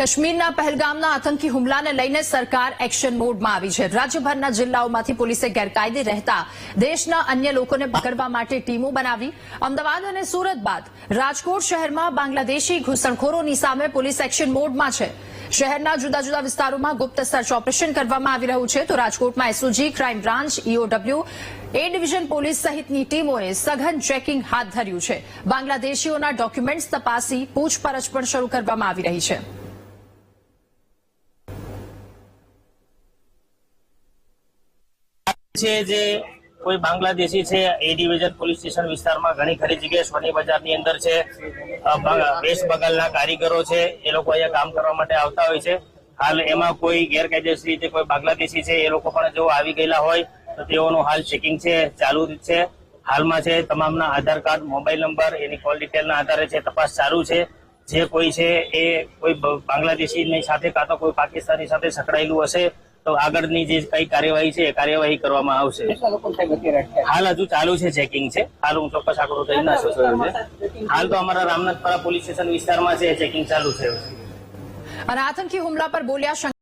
કાશ્મીરના પહેલગામના આતંકી હુમલાને લઈને સરકાર એક્શન મોડમાં આવી છે. રાજ્યભરના જિલ્લાઓમાંથી પોલીસે ગેરકાયદે રહેતા દેશના અન્ય લોકોને પકડવા માટે ટીમો બનાવી અમદાવાદ અને સુરત બાદ રાજકોટ શહેરમાં બાંગ્લાદેશી ઘૂસણખોરોની સામે પોલીસ એક્શન મોડમાં છે. શહેરના જુદા જુદા વિસ્તારોમાં ગુપ્ત સર્ચ ઓપરેશન કરવામાં આવી રહ્યું છે. તો રાજકોટમાં SOG, crime branch, EOW, A division police સહિતની ટીમોએ સઘન ચેકિંગ હાથ ધર્યું છે. બાંગ્લાદેશીઓના ડોક્યુમેન્ટ્સ તપાસી પૂછપરછ પણ શરૂ કરવામાં આવી રહી છે. છે જે કોઈ બાંગ્લાદેશી છે, એ ડિવિઝન પોલીસ સ્ટેશન વિસ્તારમાં ઘણી ખરી જગ્યાએ સોની બજારની અંદર છે. વેસ્ટ બગાલના કારીગરો છે, એ લોકો અહીંયા કામ કરવા માટે આવતા હોય છે. હાલ એમાં કોઈ ગેરકાયદેસર રીતે કોઈ બાંગ્લાદેશી છે, એ લોકો પણ જો આવી ગયેલા હોય, તો તેઓનું હાલ ચેકિંગ છે, ચાલુ છે. હાલમાં છે, તમામના આધાર કાર્ડ, મોબાઈલ નંબર, એની કોલ ડિટેલના આધારે છે, તપાસ ચાલુ છે. જે કોઈ છે, એ કોઈ બાંગ્લાદેશીની સાથે કાં તો કોઈ પાકિસ્તાની સાથે સંકળાયેલું હશે તો આગળની જે કઈ કાર્યવાહી છે એ કાર્યવાહી કરવામાં આવશે? હાલ હજુ ચાલુ છે ચેકિંગ છે. હાલ હું ચોક્કસ આંકડો કહી ના શકું હાલ તો અમારા રામનાથપરા પોલીસ સ્ટેશન વિસ્તારમાં છે ચેકિંગ ચાલુ છે. અને આતંકી હુમલા પર બોલ્યા